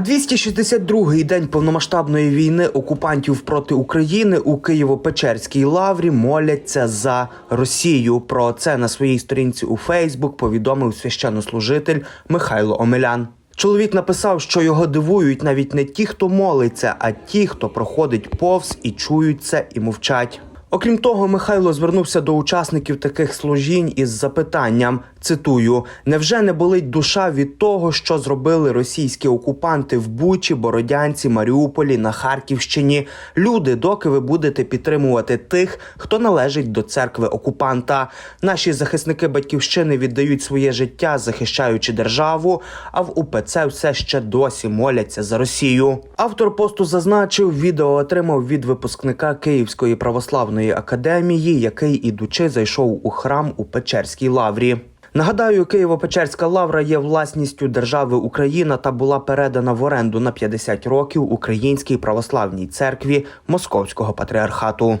262-й день повномасштабної війни окупантів проти України у Києво-Печерській лаврі моляться за Росію. Про це на своїй сторінці у Фейсбук повідомив священнослужитель Михайло Омелян. Чоловік написав, що його дивують навіть не ті, хто молиться, а ті, хто проходить повз і чують це і мовчать. Окрім того, Михайло звернувся до учасників таких служінь із запитанням: цитую: невже не болить душа від того, що зробили російські окупанти в Бучі, Бородянці, Маріуполі, на Харківщині? Люди, доки ви будете підтримувати тих, хто належить до церкви окупанта. Наші захисники батьківщини віддають своє життя, захищаючи державу. А в УПЦ все ще досі моляться за Росію. Автор посту зазначив, відео отримав від випускника Київської православної Богословської академії, який ідучи зайшов у храм у Печерській лаврі. Нагадаю, Києво-Печерська лавра є власністю держави Україна та була передана в оренду на 50 років Українській православній церкві Московського патріархату.